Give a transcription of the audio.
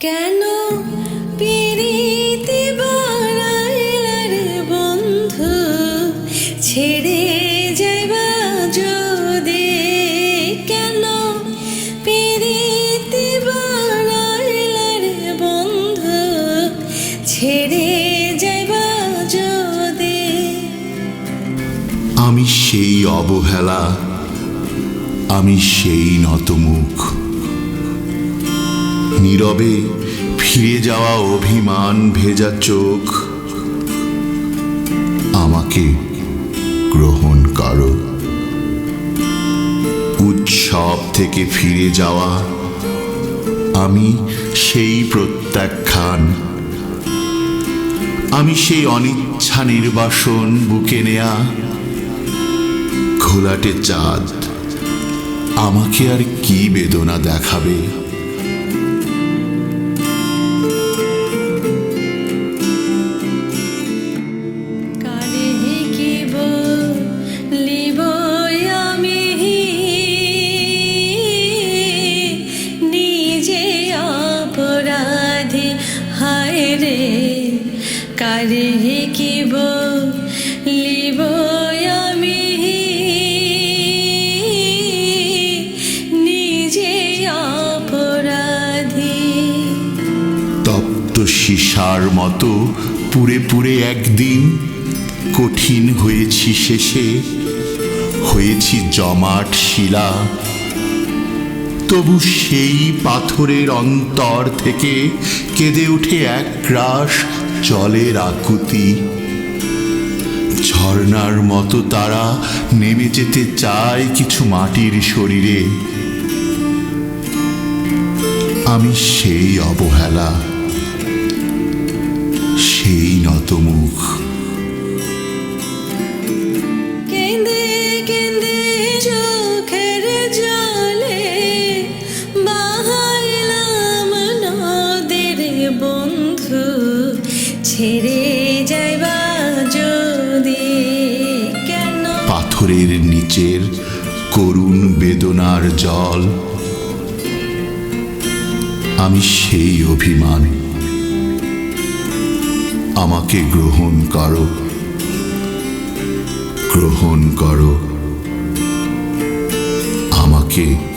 কেন পিরিতি বাড়াইলারে বন্ধু? ছেড়ে যাইবা যদি কেন পিরিতি বাড়াইলারে বন্ধু? ছেড়ে যাইবা যদি? আমি সেই অবহেলা, আমি সেই নতমুখ নীরবে ফিরে যাওয়া অভিমান ভেজা চোখ। আমাকে গ্রহণ করো। উৎসব থেকে ফিরে যাওয়া, আমি সেই প্রত্যাখ্যান। আমি সেই অনিচ্ছা নির্বাসন বুকে নেয়া। ঘোলাটে চাঁদ, আমাকে আর কি বেদনা দেখাবে? রে, কারে কি বলিব আমি? নিজে অপরাধী। তপ্ত সীসার মতো পুরে পুরে একদিন কঠিন হয়েছি শেষে। হয়েছি জমাট শিলা তবু সেই পাথরের অন্তর থেকে কেঁদে উঠে এক গ্রাস জলের আকুতি। ঝর্ণার মতো তারা নেমে যেতে চায় কিছু মাটির শরীরে। আমি সেই অবহেলা, সেই নতমুখ ছেড়ে যাইবা যদি কেন? পাথরের নিচের করুণ বেদনার জল। আমি সেই অভিমান। আমাকে গ্রহণ করো। গ্রহণ করো। আমাকে